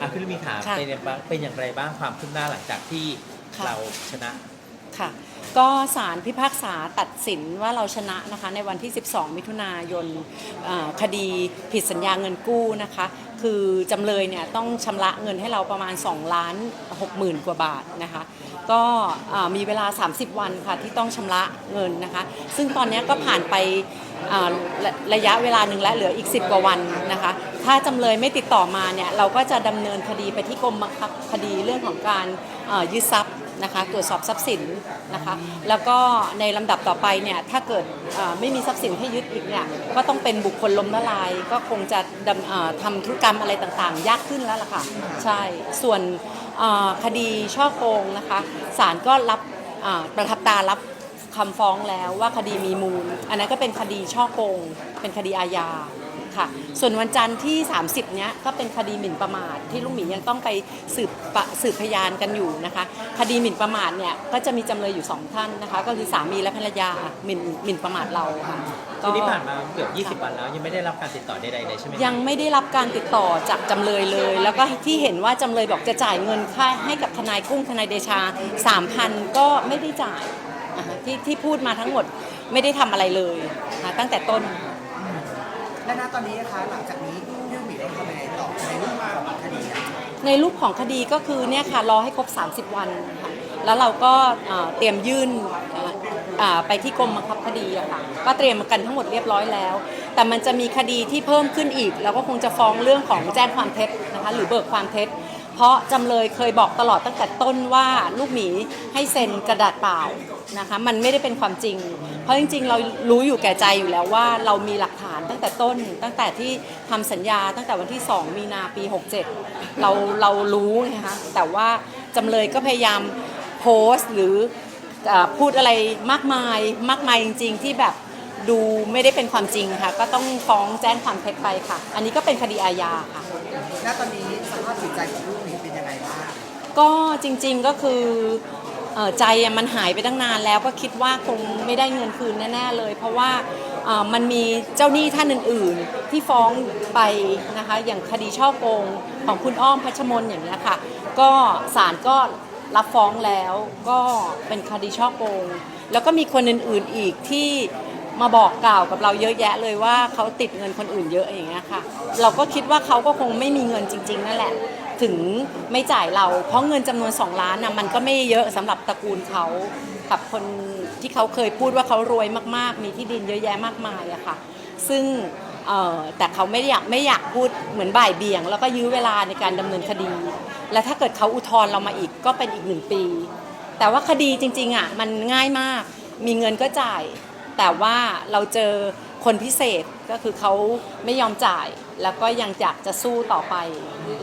อะพี่ลูกหมีถามค่ะเป็นอย่างบ้างเป็นอย่างไรบ้างความคืบหน้าหลังจากที่ค่ะ เราชนะ ค่ะก็ศาลพิพากษาตัดสินว่าเราชนะนะคะในวันที่ 12 มิถุนายนอ่าคดีผิดสัญญาเงินกู้นะคะ คือจำเลยเนี่ยต้องชำระเงินให้เราประมาณ 2 ล้าน6หมื่นกว่าบาทนะคะ ก็มีเวลา 30 วันค่ะที่ต้องชำระเงินนะคะ ซึ่งตอนนี้ก็ผ่านไประระยะเวลาหนึ่งและเหลืออีก 10 กว่าวันนะคะ ถ้าจำเลยไม่ติดต่อมาเนี่ยเราก็จะดำเนินคดีไปที่กรมบังคับคดีเรื่องของการเอ่อยึดทรัพย์นะคะตรวจสอบทรัพย์สินนะคะแล้วก็ในลำดับต่อไปเนี่ยถ้าเกิดไม่มีทรัพย์สินให้ยึดอีกเนี่ยก็ต้องเป็นบุคคลล้มละลาย ก็คงจะทำธุรกรรมอะไรต่างๆ ยากขึ้นแล้วล่ะค่ะใช่ส่วน คดีช่อโกงนะคะศาลก็รับประทับตารับคำฟ้องแล้วว่าคดีมีมูล อันนั้นก็เป็นคดีช่อโกง เป็นคดีอาญา ค่ะ ส่วนวันจันทร์ที่ 30 เนี้ยก็เป็นคดีหมิ่นประมาทที่ลุงหมียังต้องไปสืบปะสืบพยานกันอยู่นะคะ คดีหมิ่นประมาทเนี่ยก็จะมีจำเลยอยู่สองท่านนะคะ ก็คือสามีและภรรยาหมิ่นหมิ่นประมาทเราค่ะก็ทีนี้ผ่านมาเกือบ 20 วันแล้ว ยังไม่ได้รับการติดต่อใดๆเลยใช่ไหมยังไม่ได้รับการติดต่อจากจำเลยเลย แล้วก็ที่เห็นว่าจำเลยบอกจะจ่ายเงินค่าให้กับทนายกุ้งทนายเดชา 3,000 ก็ไม่ได้จ่ายอ่าฮะที่ที่พูดมาทั้งหมดไม่ได้ทำอะไรเลยนะคะตั้งแต่ต้น และณตอนนี้นะคะหลังจากนี้พี่นหมีต้องทำยังไงต่อในเรื่องของคดีนะในรูปของคดีก็คือเนี่ยค่ะรอให้ครบ 30 วันค่ะแล้วเราก็เอ่อเตรียมยื่นเอ่ออ่าไปที่กรมบังคับคดีอะค่ะก็เตรียมกันทั้งหมดเรียบร้อยแล้ว แต่มันจะมีคดีที่เพิ่มขึ้นอีก เราก็คงจะฟ้องเรื่องของแจ้งความเท็จนะคะหรือเบิกความเท็จ เพราะจำเลยเคยบอกตลอดตั้งแต่ต้นว่าลูกหมีให้เซ็นกระดาษเปล่านะคะ มันไม่ได้เป็นความจริง เพราะจริงๆ เรารู้อยู่แก่ใจอยู่แล้วว่าเรามีหลักฐานตั้งแต่ต้น ตั้งแต่ที่ทำสัญญาตั้งแต่วันที่ 2 มีนาปี 67 เราเรารู้นะคะแต่ว่าจำเลยก็พยายามโพสต์หรือเอ่อพูดอะไรมากมายมากมายจริง ๆ ที่แบบดูไม่ได้เป็นความจริงค่ะ ก็ต้องฟ้องแจ้งความเท็จไปค่ะ อันนี้ก็เป็นคดีอาญาค่ะ ณตอนนี้สภาพจิตใจของลูก ก็จริงๆก็คือใจมันหายไปตั้งนานแล้วก็คิดว่าคงไม่ได้เงินคืนแน่ ๆ เลย เพราะว่ามันมีเจ้าหนี้ท่านอื่นๆ ที่ฟ้องไปนะคะอย่างคดีช่อโกงของคุณอ้อมพัชมนอย่างนี้ค่ะ ก็ศาลก็รับฟ้องแล้วก็เป็นคดีช่อโกง แล้วก็มีคนอื่นๆอีกที่มาบอกกล่าวกับเราเยอะแยะเลยว่าเขาติดเงินคนอื่นเยอะอย่างเงี้ยค่ะ เราก็คิดว่าเขาก็คงไม่มีเงินจริง ๆ นั่นแหละ ถึงไม่จ่ายเรา เพราะเงินจำนวน 2 ล้านนะมันก็ไม่เยอะสำหรับตระกูลเขากับคนที่เขาเคยพูดว่าเขารวยมากๆ มีที่ดินเยอะแยะมากมายอะค่ะ ซึ่งแต่เขาไม่อยากไม่อยากพูดเหมือนบ่ายเบี่ยง แล้วก็ยื้อเวลาในการดำเนินคดี และถ้าเกิดเขาอุทธรณ์เรามาอีกก็เป็นอีกหนึ่งปี แต่ว่าคดีจริงๆอะมันง่ายมาก มีเงินก็จ่าย แต่ว่าเราเจอคนพิเศษก็คือเขาไม่ยอมจ่าย แล้วก็ยังอยากจะสู้ต่อไป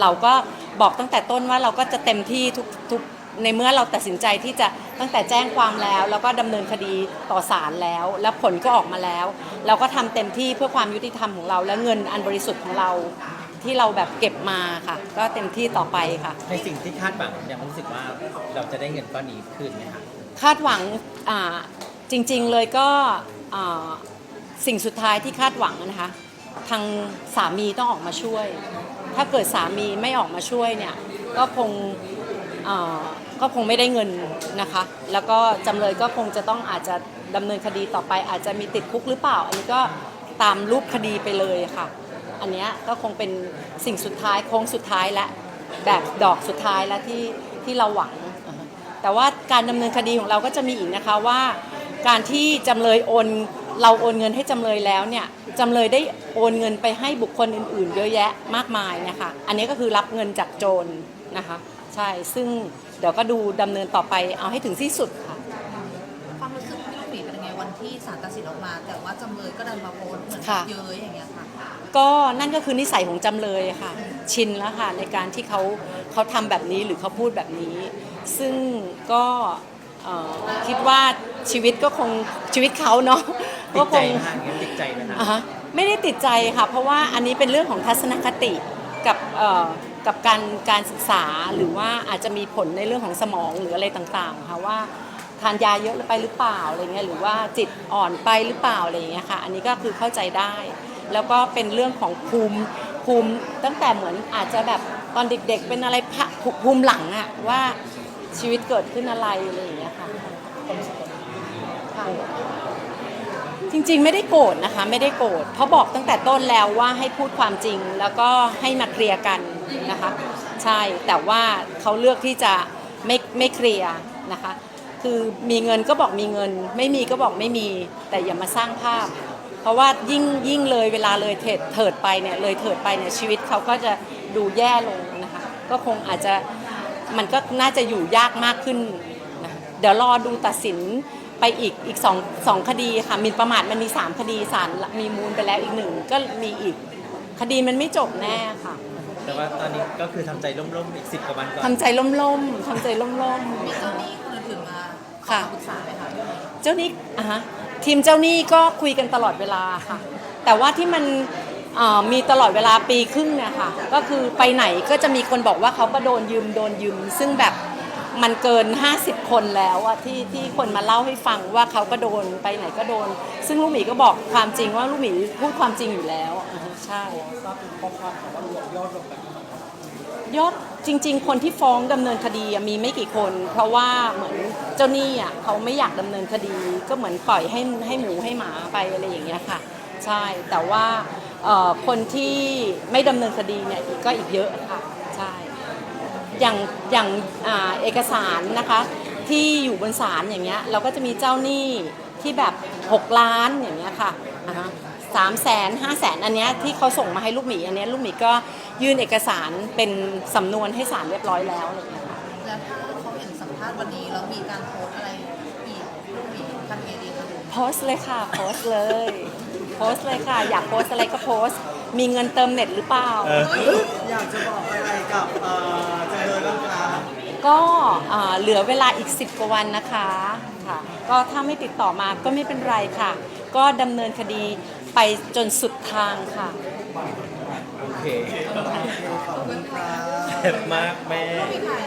เราก็บอกตั้งแต่ต้นว่าเราก็จะเต็มที่ทุกทุกในเมื่อเราตัดสินใจที่จะตั้งแต่แจ้งความแล้ว แล้วก็ดำเนินคดีต่อศาลแล้ว แล้วผลก็ออกมาแล้ว เราก็ทำเต็มที่เพื่อความยุติธรรมของเรา และเงินอันบริสุทธิ์ของเราที่เราแบบเก็บมาค่ะ ก็เต็มที่ต่อไปค่ะ ในสิ่งที่คาดหวังยังรู้สึกว่าเราจะได้เงินก้อนนี้คืนไหมคะคาดหวังอ่าจริงๆเลยก็อ่าสิ่งสุดท้ายที่คาดหวังนะคะ ทางสามีต้องออกมาช่วย ถ้าเกิดสามีไม่ออกมาช่วยเนี่ยก็คงก็คงไม่ได้เงินนะคะ แล้วก็จำเลยก็คงจะต้องอาจจะดำเนินคดีต่อไป อาจจะมีติดคุกหรือเปล่า อันนี้ก็ตามรูปคดีไปเลยค่ะ อันนี้ก็คงเป็นสิ่งสุดท้ายโค้งสุดท้ายและแบบดอกสุดท้ายแล้วที่ที่เราหวัง แต่ว่าการดำเนินคดีของเราก็จะมีอีกนะคะว่า การที่จำเลยโอน เราโอนเงินให้จำเลยแล้วเนี่ยจำเลยได้โอนเงินไปให้บุคคลอื่น ๆ เยอะแยะมากมายนะคะอันนี้ก็คือรับเงินจากโจรนะคะ ใช่ซึ่งเดี๋ยวก็ดูดำเนินต่อไปเอาให้ถึงที่สุดค่ะความรู้สึกพี่ลูกหมีเป็นยังไงวันที่ศาลตัดสินออกมา แต่ว่าจำเลยก็ดันมาโพสต์เหมือนค่ะ เย้ยอย่างเงี้ยค่ะ ก็นั่นก็คือนิสัยของจำเลยค่ะ ชินแล้วค่ะในการที่เขาเขาทำแบบนี้หรือเขาพูดแบบนี้ ซึ่งก็เอ่อคิดว่าชีวิตก็คงชีวิตเขาเนาะ ติก็ดคใจงไหมคะงั้นติดใจไหมคะอ่าฮะไม่ได้ติดใจค่ะ เพราะว่าอันนี้เป็นเรื่องของทัศนคติกับเอ่อกับการการศึกษาหรือว่าอาจจะมีผลในเรื่องของสมองหรืออะไรต่างๆค่ะว่าทานยาเยอะไปหรือเปล่าอะไรเงี้ยหรือว่าจิตอ่อนไปหรือเปล่าอะไรอย่างเงี้ยค่ะ อันนี้ก็คือเข้าใจได้ แล้วก็เป็นเรื่องของภูมิภูมิตั้งแต่เหมือนอาจจะแบบตอนเด็กๆ เป็นอะไรพะภูมิหลังอะว่าชีวิตเกิดขึ้นอะไรอะไรอย่างเงี้ยค่ะค่ะ จริงๆ ไม่ได้โกรธนะคะ ไม่ได้โกรธเพราะบอกตั้งแต่ต้นแล้วว่าให้พูดความจริงแล้วก็ให้มาเคลียร์กันนะคะ ใช่แต่ว่าเขาเลือกที่จะไม่ไม่เคลียร์นะคะ คือมีเงินก็บอกมีเงิน ไม่มีก็บอกไม่มี แต่อย่ามาสร้างภาพ เพราะว่ายิ่งยิ่งเลยเวลาเลยเถิดเถิดไปเนี่ยเลยเถิดไปเนี่ยชีวิตเขาก็จะดูแย่ลงนะคะ ก็คงอาจจะมันก็น่าจะอยู่ยากมากขึ้นนะะเดี๋ยวรอดูตัดสิน ไปอีกอีกสองสองคดีค่ะหมินประมาทมันมี 3 คดีศาลมีมูลไปแล้วอีกหนึ่งก็มีอีกคดีมันไม่จบแน่ค่ะ แต่ว่าตอนนี้ก็คือทำใจร่มๆอีกสิบกว่าวันก่อน ทำใจล่มๆทำใจล่มๆมีเจ้าหนี้คนอื่นๆมาขอค่ะ คำปรึกษาไหมคะพี่หมีเจ้าหนี้อะฮะทีมเจ้าหนี้ก็คุยกันตลอดเวลาค่ะ แต่ว่าที่มันเอ่อมีตลอดเวลาปีครึ่งเนี่ยค่ะ ก็คือไปไหนก็จะมีคนบอกว่าเขาก็โดนยืมโดนยืม ซึ่งแบบ มันเกิน 50 คนแล้วอะที่ที่คนมาเล่าให้ฟังว่าเขาก็โดนไปไหนก็โดน ซึ่งลูกหมีก็บอกความจริงว่าลูกหมีพูดความจริงอยู่แล้วอ่าใช่ยอดจริง ๆ คนที่ฟ้องดำเนินคดีอะมีไม่กี่คน เพราะว่าเหมือนเจ้าหนี้อะเขาไม่อยากดำเนินคดี ก็เหมือนปล่อยให้ให้หมูให้หมาไปอะไรอย่างเงี้ยค่ะ ใช่แต่ว่าเอ่อคนที่ไม่ดำเนินคดีเนี่ยอีกก็อีกเยอะค่ะ อย่างอย่างอ่าเอกสารนะคะที่อยู่บนศาลอย่างเงี้ยเราก็จะมีเจ้าหนี้ที่แบบ 6 ล้านอย่างเงี้ยค่ะอ่าฮะสามแสนห้าแสนอันเนี้ยที่เขาส่งมาให้ลูกหมีอันเนี้ยลูกหมีก็ยื่นเอกสารเป็นสำนวนให้ศาลเรียบร้อยแล้วอะไรอย่างเงี้ยค่ะแล้วถ้าเขาเห็นสัมภาษณ์วันนี้แล้วมีการโพสต์อะไรอีกพี่หมีทำยังไงดีคะโพสต์เลยค่ะโพสต์เลยโพสต์เลยค่ะ อยากโพสต์อะไรก็โพสต์ มีเงินเติมเน็ตหรือเปล่าเอออยากจะบอกอะไรกับเอ่อจำเลยบ้างคะ ก็อ่าเหลือเวลาอีก 10 กว่าวันนะคะค่ะก็ถ้าไม่ติดต่อมาก็ไม่เป็นไรค่ะ ก็ดำเนินคดีไปจนสุดทางค่ะ โอเคขอบคุณค่ะเจ็บมากแม่พี่ถ่าย